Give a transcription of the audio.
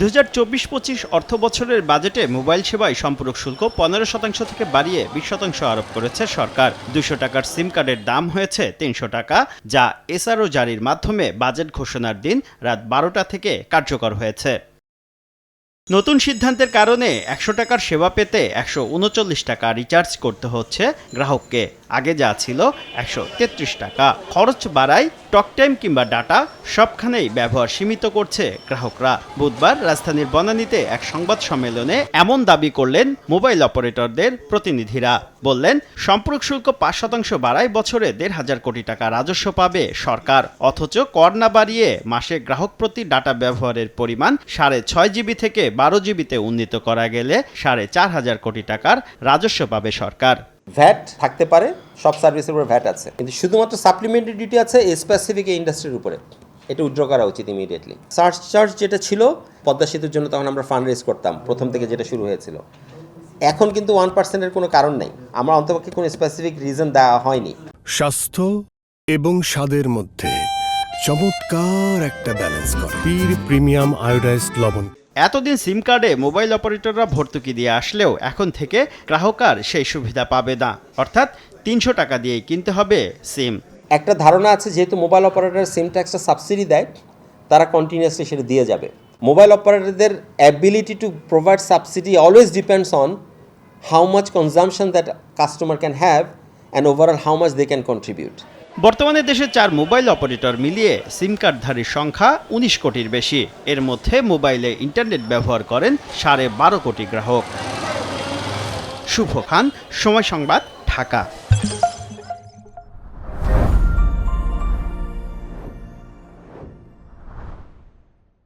দু হাজার চব্বিশ পঁচিশ অর্থ বছরের বাজেটে মোবাইল সেবায় সম্পূরক শুল্ক পনেরো শতাংশ থেকে বাড়িয়ে বিশ শতাংশ আরোপ করেছে সরকার। দুশো টাকার সিম কার্ডের দাম হয়েছে তিনশো টাকা, যা এসআরও জারির মাধ্যমে বাজেট ঘোষণার দিন রাত বারোটা থেকে কার্যকর হয়েছে। নতুন সিদ্ধান্তের কারণে একশো টাকার সেবা পেতে একশো উনচল্লিশ টাকা রিচার্জ করতে হচ্ছে গ্রাহককে। আগে যা ছিল একশো তেত্রিশ টাকা। খরচ বাড়ায় টক টাইম কিংবা ডাটা সবখানেই ব্যবহার সীমিত করছে গ্রাহকরা। বুধবার রাজধানীর বনানীতে এক সংবাদ সম্মেলনে এমন দাবি করলেন মোবাইল অপারেটরদের প্রতিনিধিরা। বললেন, সম্পর্ক শুল্ক পাঁচ শতাংশ বাড়ায় বছরে দেড় হাজার কোটি টাকা রাজস্ব পাবে সরকার। অথচ কর না বাড়িয়ে মাসে গ্রাহক প্রতি ডাটা ব্যবহারের পরিমাণ সাড়ে ছয় জিবি থেকে বারো জিবিতে উন্নীত করা গেলে সাড়ে চার হাজার কোটি টাকার রাজস্ব পাবে সরকার। ভ্যাট থাকতে পারে, সব সার্ভিসের উপর ভ্যাট আছে। কিন্তু শুধুমাত্র সাপ্লিমেন্টারি ডিউটি আছে স্পেসিফিক ইন্ডাস্ট্রির উপরে। এটা উইথড্র করা উচিত ইমিডিয়েটলি সার্চ চার্জ যেটা ছিল, পদ্মা সেতুর জন্য তখন আমরা ফান্ড রেজ করতাম, প্রথম থেকে যেটা শুরু হয়েছিল। এখন কিন্তু ওয়ান পার্সেন্টের কোনো কারণ নেই। আমার অন্তপক্ষে কোনো স্পেসিফিক রিজন দেওয়া হয়নি। স্বাস্থ্য এবং স্বাদের মধ্যে চমৎকার একটা ব্যালেন্স করে। পীর প্রিমিয়াম আয়োডাইজড লবণ। এতদিন সিম কার্ডে মোবাইল অপারেটররা ভর্তুকি দিয়ে আসলেও এখন থেকে গ্রাহক আর সেই সুবিধা পাবে না। অর্থাৎ তিনশো টাকা দিয়েই কিনতে হবে সিম। একটা ধারণা আছে, যেহেতু মোবাইল অপারেটর সিম ট্যাক্সটা সাবসিডি দেয়, তারা কন্টিনিউয়াসলি সেটা দিয়ে যাবে। মোবাইল অপারেটরদের ability to provide subsidy always depends on how much consumption that customer can have and overall how much they can contribute বর্তমানে দেশে চার মোবাইল অপারেটর মিলিয়ে সিম কার্ডধারীর সংখ্যা উনিশ কোটির বেশি। এর মধ্যে মোবাইলে ইন্টারনেট ব্যবহার করেন সাড়ে বারো কোটি গ্রাহক। শুভ খান, সময় সংবাদ, ঢাকা।